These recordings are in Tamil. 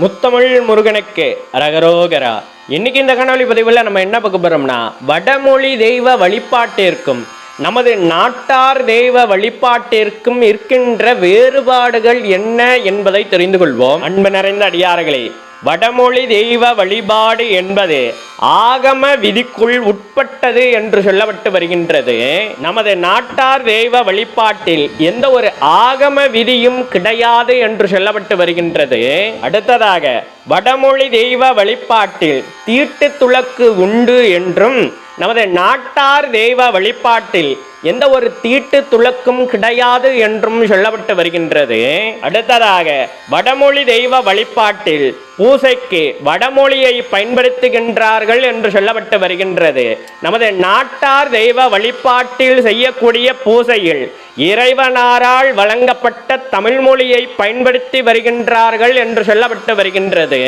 முத்தமிழ் முருகனுக்கு அரகரோகரா இன்னைக்கு இந்த கனவழி பதிவில் நம்ம என்ன பார்க்க போறோம்னா வடமொழி தெய்வ வழிபாட்டிற்கும் நமது நாட்டார் தெய்வ வழிபாட்டிற்கும் இருக்கின்ற வேறுபாடுகள் என்ன என்பதை தெரிந்து கொள்வோம். அன்பு நிறைந்த அடியார்களே வடமொழி தெய்வ வழிபாடு என்பது ஆகம விதிக்குள் உட்பட்டது என்று சொல்லப்பட்டு வருகின்றது. நமது நாட்டார் தெய்வ வழிபாட்டில் எந்த ஒரு ஆகம விதியும் கிடையாது என்று சொல்லப்பட்டு வருகின்றது. அடுத்ததாக வடமொழி தெய்வ வழிபாட்டில் தீட்டு துளக்கு உண்டு என்றும் நமது நாட்டார் தெய்வ வழிபாட்டில் எந்த ஒரு தீட்டு துளக்கும் கிடையாது என்றும் சொல்லப்பட்டு வருகின்றது. அடுத்ததாக வடமொழி தெய்வ வழிபாட்டில் பூசைக்கு வடமொழியை பயன்படுத்துகின்றார்கள் என்று சொல்லப்பட்டு வருகின்றது. நமது நாட்டார் தெய்வ வழிபாட்டில் செய்யக்கூடிய பூசையில் இறைவனாரால் வழங்கப்பட்ட தமிழ் மொழியை பயன்படுத்தி வருகின்றார்கள் என்று சொல்லப்பட்டு வருகின்றது.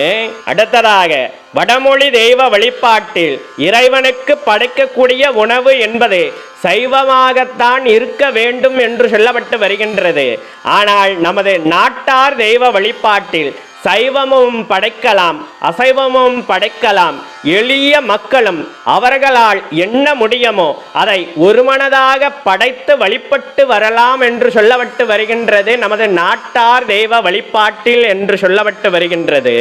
அடுத்ததாக வடமொழி தெய்வ வழிபாட்டில் இறைவனுக்கு படைக்கக்கூடிய உணவு என்பது சைவமாகத்தான் இருக்க வேண்டும் என்று சொல்லப்பட்டு வருகின்றது. ஆனால் நமது நாட்டார் தெய்வ வழிபாட்டில் சைவமும் படைக்கலாம் அசைவமும் படைக்கலாம் எளிய மக்களும் அவர்களால் என்ன முடியுமோ அதை ஒருமனதாக படைத்து வழிபட்டு வரலாம் என்று சொல்லப்பட்டு வருகின்றது. நமது நாட்டார் தெய்வ வழிபாட்டில் என்று சொல்லப்பட்டு வருகின்றது.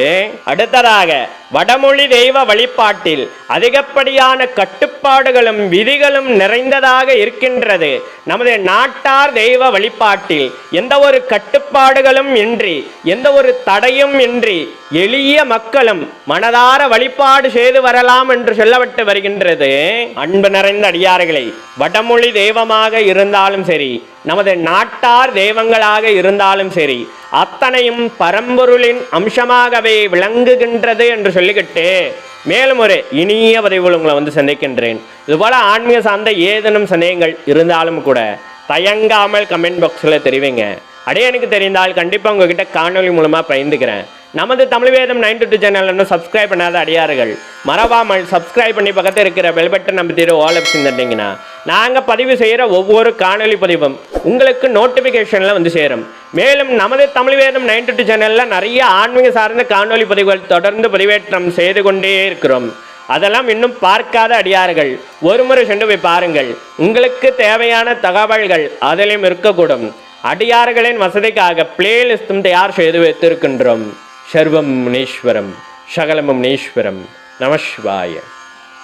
அடுத்ததாக வடமொழி தெய்வ வழிபாட்டில் அதிகப்படியான கட்டுப்பாடுகளும் விதிகளும் நிறைந்ததாக இருக்கின்றது. நமது நாட்டார் தெய்வ வழிபாட்டில் எந்த ஒரு கட்டுப்பாடுகளும் இன்றி எந்த ஒரு தடையும் இன்றி எளிய மக்களும் மனதார வழிபாடு செய்து வரலாம் என்று சொல்லப்பட்டு வருகின்றது. அன்பு நிறைந்த அடியார்களை வடமொழி தெய்வமாக இருந்தாலும் சரி நமது நாட்டார் தெய்வங்களாக இருந்தாலும் சரி அத்தனையும் பரம்பொருளின் அம்சமாகவே விளங்குகின்றது என்று சொல்லிக்கிட்டு மேலும் ஒரு இனிய பதிவுகள் உங்களை வந்து சந்திக்கின்றேன். இதுபோல ஆன்மீக சார்ந்த ஏதேனும் சந்தேகங்கள் இருந்தாலும் கூட தயங்காமல் கமெண்ட் பாக்ஸில் தெரிவிங்க. அடைய எனக்கு தெரிந்தால் கண்டிப்பாக உங்ககிட்ட காணொலி மூலமாக பயந்துக்கிறேன் நமது தமிழ் வேதம் நைன் டூ சேனல் இன்னும் சப்ஸ்கிரைப் பண்ணாத அடியார்கள். மறவாமல் சப்ஸ்கிரைப் பண்ணி பக்கத்தில் இருக்கிற பெல் பட்டன் நம்ம தீர ஆல் ஆப்ஷன் தட்டிங்கன்னா நாங்கள் பதிவு செய்கிற ஒவ்வொரு காணொலி பதிவும் உங்களுக்கு நோட்டிஃபிகேஷனில் வந்து சேரும். மேலும் நமது தமிழ் வேதம் நைன் டூ சேனலில் நிறைய ஆன்மீக சார்ந்த காணொலி பதிவுகள் தொடர்ந்து பதிவேற்றம் செய்து கொண்டே இருக்கிறோம். அதெல்லாம் இன்னும் பார்க்காத அடியார்கள். ஒரு முறை சென்று போய் பாருங்கள். உங்களுக்கு தேவையான தகவல்கள் அதிலும் இருக்கக்கூடும். அடியார்களின் வசதிக்காக பிளேலிஸ்டும் தயார் செய்து வைத்திருக்கின்றோம். சர்வம் முனேஸ்வரம் சகலமும் முனீஸ்வரம் நமசிவாய